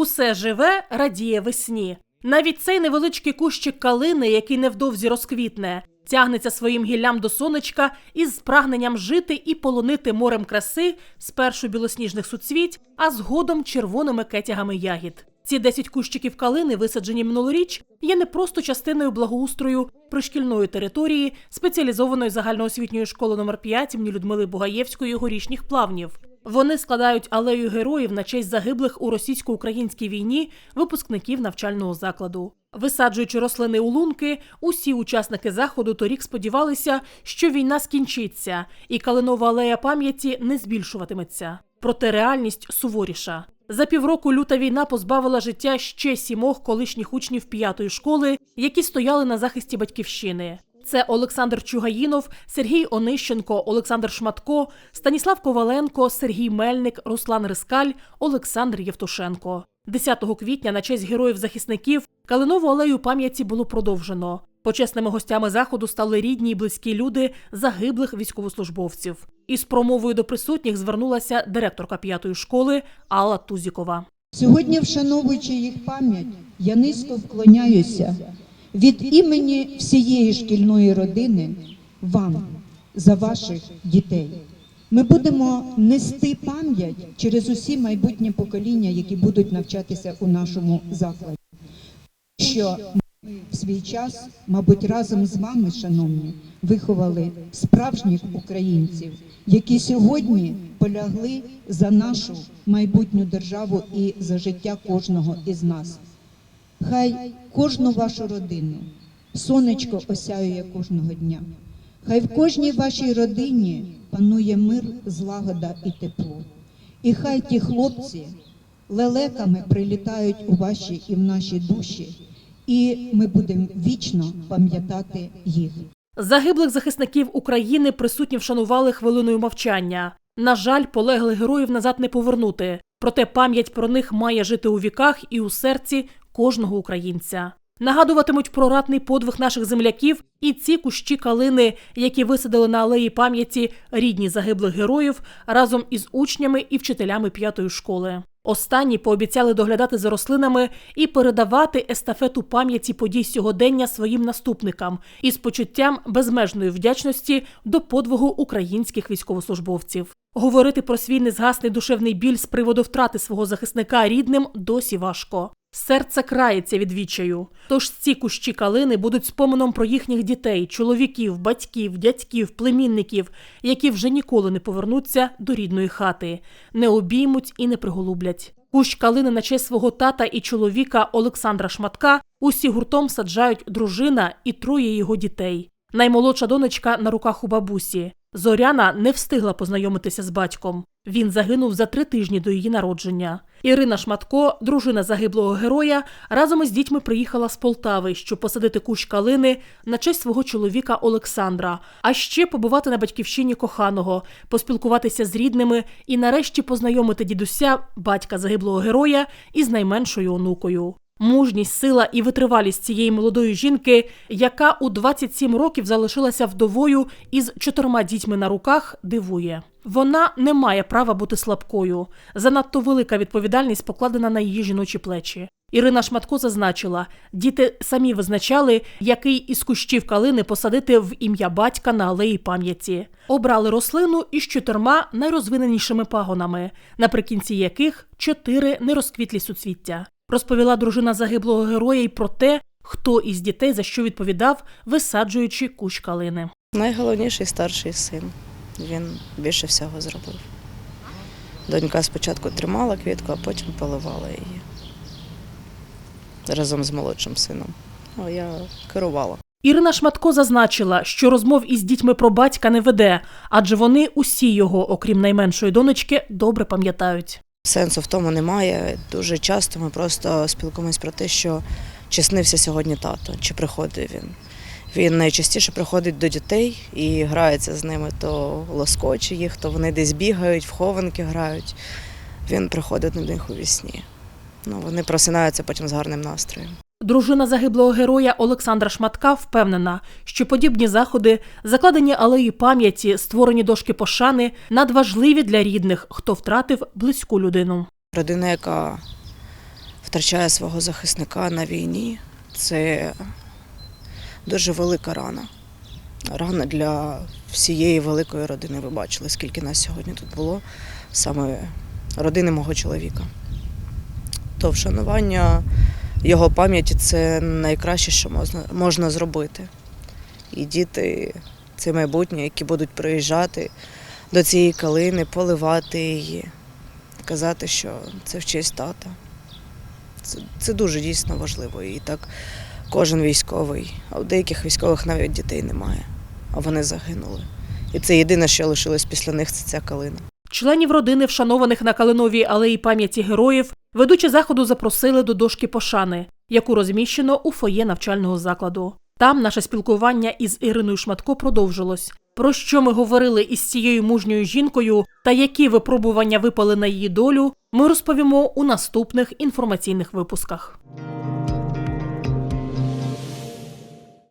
Усе живе, радіє весні. Навіть цей невеличкий кущик калини, який невдовзі розквітне, тягнеться своїм гіллям до сонечка із прагненням жити і полонити морем краси спершу білосніжних суцвіть, а згодом червоними кетягами ягід. Ці 10 кущиків калини, висаджені минулоріч, є не просто частиною благоустрою пришкільної території спеціалізованої загальноосвітньої школи номер 5 імені Людмили Бугаєвської горішніх плавнів. Вони складають алею героїв на честь загиблих у російсько-українській війні випускників навчального закладу. Висаджуючи рослини у лунки, усі учасники заходу торік сподівалися, що війна скінчиться, і калинова алея пам'яті не збільшуватиметься. Проте реальність суворіша. За півроку люта війна позбавила життя ще сімох колишніх учнів п'ятої школи, які стояли на захисті батьківщини. Це Олександр Чугаїнов, Сергій Онищенко, Олександр Шматко, Станіслав Коваленко, Сергій Мельник, Руслан Рискаль, Олександр Євтушенко. 10 квітня на честь героїв-захисників Калинову алею пам'яті було продовжено. Почесними гостями заходу стали рідні й близькі люди загиблих військовослужбовців. Із промовою до присутніх звернулася директорка п'ятої школи Алла Тузікова. Сьогодні, вшановуючи їх пам'ять, я низько вклоняюся від імені всієї шкільної родини вам за ваших дітей. Ми будемо нести пам'ять через усі майбутні покоління, які будуть навчатися у нашому закладі. Що ми в свій час, мабуть, разом з вами, шановні, виховали справжніх українців, які сьогодні полягли за нашу майбутню державу і за життя кожного із нас. Хай кожну вашу родину сонечко осяює кожного дня. Хай в кожній вашій родині панує мир, злагода і тепло. І хай ті хлопці лелеками прилітають у ваші і в наші душі, і ми будемо вічно пам'ятати їх. Загиблих захисників України присутні вшанували хвилиною мовчання. На жаль, полеглих героїв назад не повернути. Проте пам'ять про них має жити у віках і у серці кожного українця. Нагадуватимуть про ратний подвиг наших земляків і ці кущі калини, які висадили на алеї пам'яті рідні загиблих героїв разом із учнями і вчителями п'ятої школи. Останні пообіцяли доглядати за рослинами і передавати естафету пам'яті подій сьогодення своїм наступникам із почуттям безмежної вдячності до подвигу українських військовослужбовців. Говорити про свій незгасний душевний біль з приводу втрати свого захисника рідним досі важко. Серце крається від відчаю. Тож ці кущі калини будуть споменом про їхніх дітей, чоловіків, батьків, дядьків, племінників, які вже ніколи не повернуться до рідної хати, не обіймуть і не приголублять. Кущ калини на честь свого тата і чоловіка Олександра Шматка усі гуртом саджають дружина і троє його дітей. Наймолодша донечка на руках у бабусі. Зоряна не встигла познайомитися з батьком. Він загинув за три тижні до її народження. Ірина Шматко, дружина загиблого героя, разом із дітьми приїхала з Полтави, щоб посадити кущ калини на честь свого чоловіка Олександра, а ще побувати на батьківщині коханого, поспілкуватися з рідними і нарешті познайомити дідуся, батька загиблого героя, із найменшою онукою. Мужність, сила і витривалість цієї молодої жінки, яка у 27 років залишилася вдовою із чотирма дітьми на руках, дивує. Вона не має права бути слабкою. Занадто велика відповідальність покладена на її жіночі плечі. Ірина Шматко зазначила, діти самі визначали, який із кущів калини посадити в ім'я батька на алеї пам'яті. Обрали рослину із чотирма найрозвиненішими пагонами, наприкінці яких чотири нерозквітлі суцвіття. Розповіла дружина загиблого героя й про те, хто із дітей за що відповідав, висаджуючи кущ калини. Найголовніший старший син. Він більше всього зробив. Донька спочатку тримала квітку, а потім поливала її разом з молодшим сином. А я керувала. Ірина Шматко зазначила, що розмов із дітьми про батька не веде, адже вони усі його, окрім найменшої донечки, добре пам'ятають. Сенсу в тому немає. Дуже часто ми просто спілкуємось про те, що чи снився сьогодні тато, чи приходив він. Він найчастіше приходить до дітей і грається з ними, то лоскоче їх, то вони десь бігають, в хованки грають. Він приходить до них у вісні. Ну, вони просинаються потім з гарним настроєм. Дружина загиблого героя Олександра Шматка впевнена, що подібні заходи, закладені алеї пам'яті, створені дошки пошани, надважливі для рідних, хто втратив близьку людину. Родина, яка втрачає свого захисника на війні, це дуже велика рана. Рана для всієї великої родини. Ви бачили, скільки нас сьогодні тут було, саме родини мого чоловіка. То вшанування його пам'яті це найкраще, що можна, можна зробити. І діти це майбутнє, які будуть приїжджати до цієї калини, поливати її, казати, що це в честь тата. Це, це дуже дійсно важливо. І так кожен військовий, а у деяких військових навіть дітей немає, а вони загинули. І це єдине, що лишилось після них, це ця калина. Членів родини, вшанованих на Калиновій алеї пам'яті героїв, ведучі заходу запросили до дошки пошани, яку розміщено у фоє навчального закладу. Там наше спілкування із Іриною Шматко продовжилось. Про що ми говорили із цією мужньою жінкою та які випробування випали на її долю, ми розповімо у наступних інформаційних випусках.